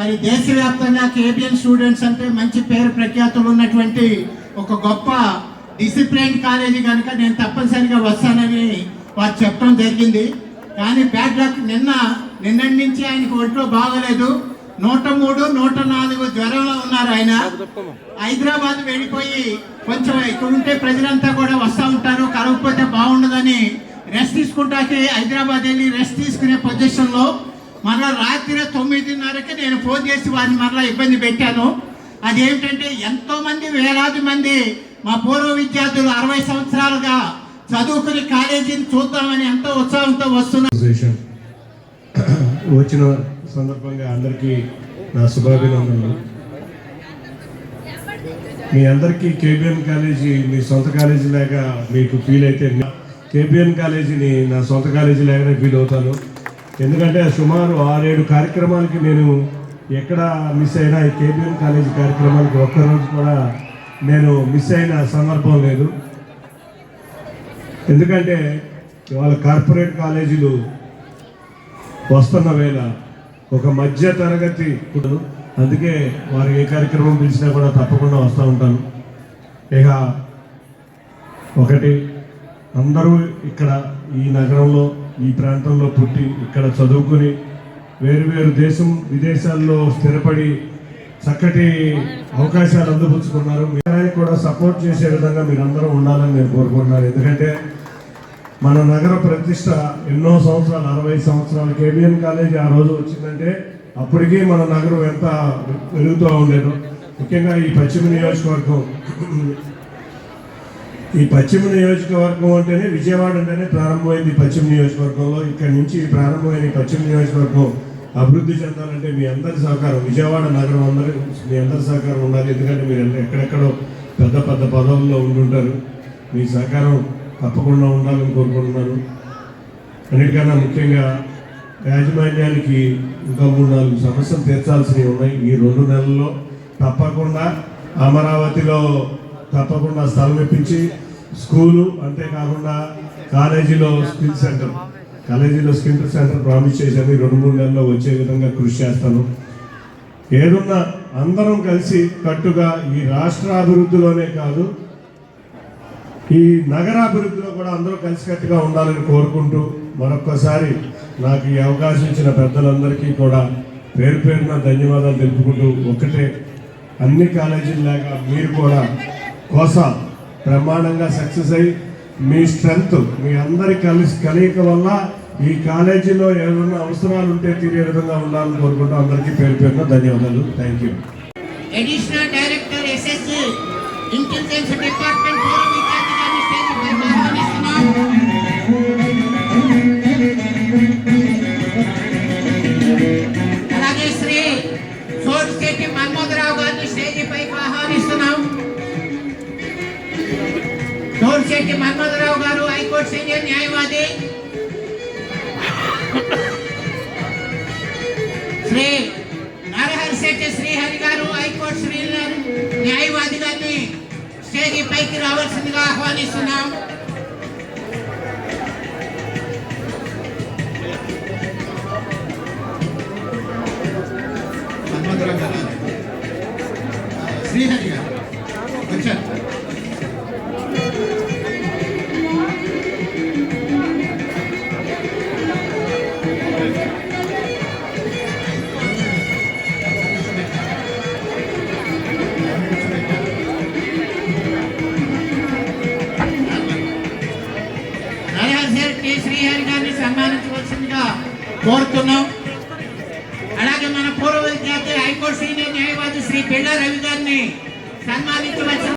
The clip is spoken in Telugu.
మరి దేశవ్యాప్తంగా కేబిఎన్ స్టూడెంట్స్ అంటే మంచి పేరు ప్రఖ్యాతులు ఉన్నటువంటి ఒక గొప్ప డిసిప్లైన్ కాలేజీ కనుక నేను తప్పనిసరిగా వస్తానని వారు చెప్పడం జరిగింది. కానీ బ్యాడ్ లక్ నిన్న నిన్నటి నుంచి ఆయనకు ఒంట్లో బాగలేదు. నూట మూడు నూట నాలుగు జ్వరంలో ఉన్నారు ఆయన. హైదరాబాద్ వెళ్ళిపోయి కొంచెం ఇక్కడ ఉంటే ప్రజలంతా కూడా వస్తూ ఉంటారు. కలవకపోతే బాగుండదని రెస్ట్ తీసుకుంటాకి హైదరాబాద్ వెళ్ళి రెస్ట్ తీసుకునే పొజిషన్లో మరలా రాత్రి తొమ్మిదిన్నరకి నేను ఫోన్ చేసి వారిని మరలా ఇబ్బంది పెట్టాను. అదేమిటంటే ఎంతోమంది వేలాది మంది మా పూర్వ విద్యార్థులు అరవై సంవత్సరాలుగా చదువుకుని కాలేజీని చూద్దామని ఎంతో ఉత్సాహంతో వస్తున్నారు వచ్చిన సందర్భంగా అందరికీ నా శుభాభినందనలు. మీ అందరికీ కేబిఎన్ కాలేజీ మీ సొంత కాలేజీ లాగా మీకు ఫీల్ అయితే కేబిఎన్ కాలేజీని నా సొంత కాలేజీ లాగానే ఫీల్ అవుతాను. ఎందుకంటే సుమారు ఆరేడు కార్యక్రమాలకి నేను ఎక్కడ మిస్ అయినా ఈ కేబిఎన్ కాలేజీ కార్యక్రమాలకి ఒక్కరోజు కూడా నేను మిస్ అయిన సందర్భం లేదు. ఎందుకంటే ఇవాళ కార్పొరేట్ కాలేజీలు వస్తున్న వేళ ఒక మధ్య తరగతి అందుకే వారు ఏ కార్యక్రమం పిలిచినా కూడా తప్పకుండా వస్తూ ఉంటాను. ఇక ఒకటి అందరూ ఇక్కడ ఈ నగరంలో ఈ ప్రాంతంలో పుట్టి ఇక్కడ చదువుకుని వేరు వేరు దేశం విదేశాల్లో స్థిరపడి చక్కటి అవకాశాలు అందిపుచ్చుకున్నారు. మీరానికి కూడా సపోర్ట్ చేసే విధంగా మీరందరూ ఉండాలని నేను కోరుకుంటున్నాను. ఎందుకంటే మన నగర ప్రతిష్ట ఎన్నో సంవత్సరాలు అరవై సంవత్సరాలు కేబిఎన్ కాలేజీ ఆ రోజు వచ్చిందంటే అప్పటికీ మన నగరం ఎంత పెరుగుతూ ఉండేదో. ముఖ్యంగా ఈ పశ్చిమ నియోజకవర్గం ఈ పశ్చిమ నియోజకవర్గం అంటేనే విజయవాడ అంటేనే ప్రారంభమైంది పశ్చిమ నియోజకవర్గంలో. ఇక్కడ నుంచి ప్రారంభమైన పశ్చిమ నియోజకవర్గం అభివృద్ధి చెందాలంటే మీ అందరి సహకారం విజయవాడ నగరం అందరి మీ అందరి సహకారం ఉండాలి. ఎందుకంటే మీరు ఎక్కడెక్కడో పెద్ద పెద్ద పదవుల్లో ఉండుంటారు. మీ సహకారం తప్పకుండా ఉండాలని కోరుకుంటున్నాను అన్నిటికన్నా ముఖ్యంగా యాజమాన్యానికి ఇంకా మూడు నాలుగు సమస్యలు తీర్చాల్సినవి ఉన్నాయి. ఈ రెండు నెలల్లో తప్పకుండా అమరావతిలో తప్పకుండా స్థలం ఇప్పించి స్కూలు అంతేకాకుండా కాలేజీలో స్కిల్ సెంటర్. కాలేజీలో స్కిల్ సెంటర్ ప్రామిస్ చేశాను రెండు మూడు నెలల్లో వచ్చే విధంగా కృషి చేస్తాను. ఏదున్నా అందరం కలిసి కట్టుగా ఈ రాష్ట్ర అభివృద్ధిలోనే కాదు ఈ నగరాభివృద్ధిలో కూడా అందరూ కలిసికట్టుగా ఉండాలని కోరుకుంటూ మరొక్కసారి నాకు ఈ అవకాశం ఇచ్చిన పెద్దలందరికీ కూడా పేరు పేరున ధన్యవాదాలు తెలుపుకుంటూ ఒకటే అన్ని కాలేజీలాగా మీరు కూడా కోసం బ్రహ్మాండంగా సక్సెస్ అయ్యి మీ స్ట్రెంగ్త్ మీ అందరి కలిసి కలయిక వల్ల ఈ కాలేజీలో ఏమైనా అవసరాలు ఉంటే తీరే విధంగా ఉండాలని కోరుకుంటూ అందరికీ పేరు పేరున ధన్యవాదాలు. Thank you additional director SS intelligence department Sodisetti Manmadharao garu high court senior న్యాయవాది. శ్రీ నరహరి శెట్టి శ్రీహరి గారు హైకోర్టు సీనియర్ న్యాయవాది గారిని స్టేజీ పైకి రావాల్సిందిగా ఆహ్వానిస్తున్నాం. శ్రీహరి. కోరుతున్నాం. అలాగే మన పూర్వ విద్యార్థి హైకోర్టు సీనియర్ న్యాయవాది శ్రీ పిల్ల రవి గారిని సన్మానించవలసిన